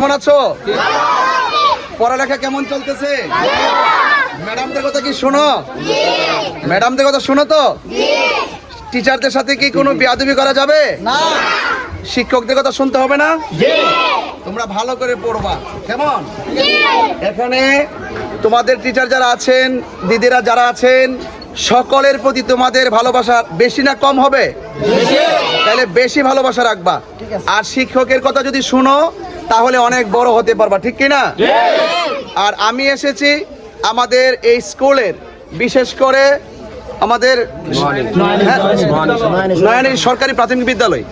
কেমন আছো? পড়ালেখা কেমন চলতেছে? ম্যাডামদের কথা কি শোনো? ম্যাডামদের কথা শোনো তো? টিচারদের সাথে কি কোনো বিয়াদবি করা যাবে? না। শিক্ষকদের কথা শুনতে হবে না? তোমরা ভালো করে পড়বা। কেমন? এখানে তোমাদের টিচার যারা আছেন দিদিরা যারা আছেন সকলের প্রতি তোমাদের ভালোবাসা বেশি না কম হবে? তাহলে বেশি ভালোবাসা রাখবা। আর শিক্ষকের কথা যদি শুনো তাহলে অনেক বড় হতে পারবা ঠিক কি না আর আমি এসেছি আমাদের এই স্কুলের বিশেষ করে আমাদের নয়নের সরকারি প্রাথমিক বিদ্যালয়।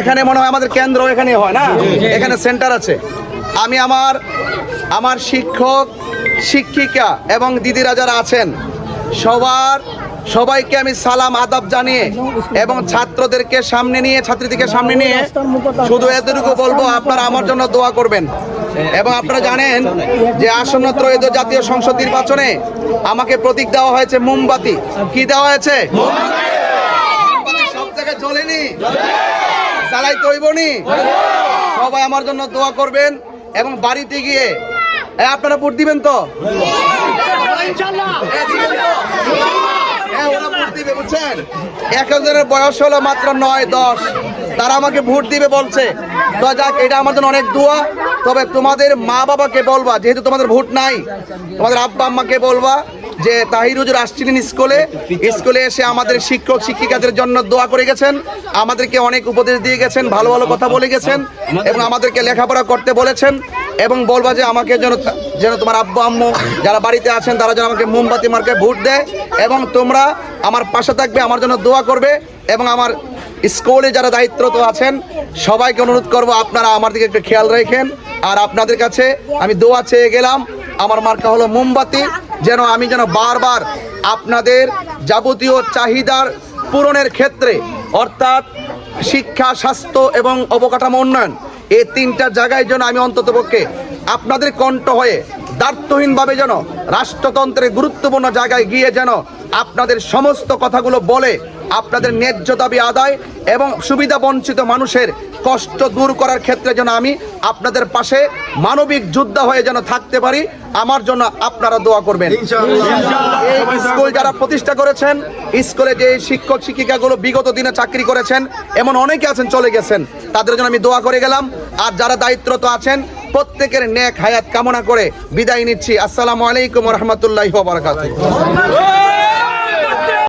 এখানে মনে হয় আমাদের কেন্দ্র এখানে হয় না? এখানে সেন্টার আছে। আমি আমার আমার শিক্ষক শিক্ষিকা এবং দিদিরা যারা আছেন সবার সবাইকে আমি সালাম, আদাব জানিয়ে এবং ছাত্রদেরকে সামনে নিয়ে, ছাত্রীদেরকে সামনে নিয়ে শুধু এতটুকু বলব, আপনারা আমার জন্য দোয়া করবেন। এবং আপনারা জানেন যে আসন্ন ত্রয়োদশ জাতীয় সংসদ নির্বাচনে আমাকে প্রতীক দেওয়া হয়েছে মোমবাতি। কি দেওয়া হয়েছে? সব তৈবনি। সবাই আমার জন্য দোয়া করবেন এবং বাড়িতে গিয়ে আপনারা ভোট দিবেন তো? বুঝছেন? এক একজনের বয়স হলো মাত্র নয়, দশ। তারা আমাকে ভোট দিবে বলছে। তো যাক, এটা আমার অনেক দোয়া। তবে তোমাদের মা বাবাকে বলবা, যেহেতু তোমাদের ভোট নাই, তোমাদের আব্বা আম্মাকে বলবা যে তাহির হুজুর আসছিলেন স্কুলে স্কুলে এসে আমাদের শিক্ষক, শিক্ষিকাদের জন্য দোয়া করে গেছেন। আমাদেরকে অনেক উপদেশ দিয়ে গেছেন, ভালো ভালো কথা বলে গেছেন এবং আমাদেরকে লেখাপড়া করতে বলেছেন। এবং বলবা যে আমাকে যেন যেন তোমার আব্বু, আম্মু যারা বাড়িতে আছেন, তারা যেন আমাকে মোমবাতি মার্কে ভোট দেয় এবং তোমরা আমার পাশে থাকবে, আমার জন্য দোয়া করবে এবং আমার স্কুলে যারা দায়িত্বরত আছেন, সবাইকে অনুরোধ করব আপনারা আমার দিকে একটু খেয়াল রেখেন। আর আপনাদের কাছে আমি দোয়া চেয়ে গেলাম, আমার মার্কা হলো মোমবাতি, যেন আমি যেন বারবার আপনাদের যাবতীয় চাহিদার পূরণের ক্ষেত্রে, অর্থাৎ শিক্ষা, স্বাস্থ্য এবং অবকাঠামো উন্নয়ন এই তিনটা জায়গায় যেন আমি অন্ততপক্ষে আপনাদের কণ্ঠ হয়ে দার্থহীনভাবে যেন রাষ্ট্রতন্ত্রের গুরুত্বপূর্ণ জায়গায় গিয়ে যেন আপনাদের সমস্ত কথাগুলো বলে আপনাদের ন্যায্য দাবি আদায় এবং সুবিধা বঞ্চিত মানুষের কষ্ট দূর করার ক্ষেত্রে যেন আমি আপনাদের পাশে মানবিক যোদ্ধা হয়ে যেন থাকতে পারি আমার জন্য আপনারা দোয়া করবেন। স্কুল যারা প্রতিষ্ঠা করেছেন স্কুলে যে শিক্ষক শিক্ষিকাগুলো বিগত দিনে চাকরি করেছেন এমন অনেকে আছেন চলে গেছেন। তাদের জন্য আমি দোয়া করে গেলাম। আর যারা দায়িত্বরত আছেন, প্রত্যেকের নেক হায়াত কামনা করে বিদায় নিচ্ছি। আসসালামু আলাইকুম রহমতুল্লাহ বারকাত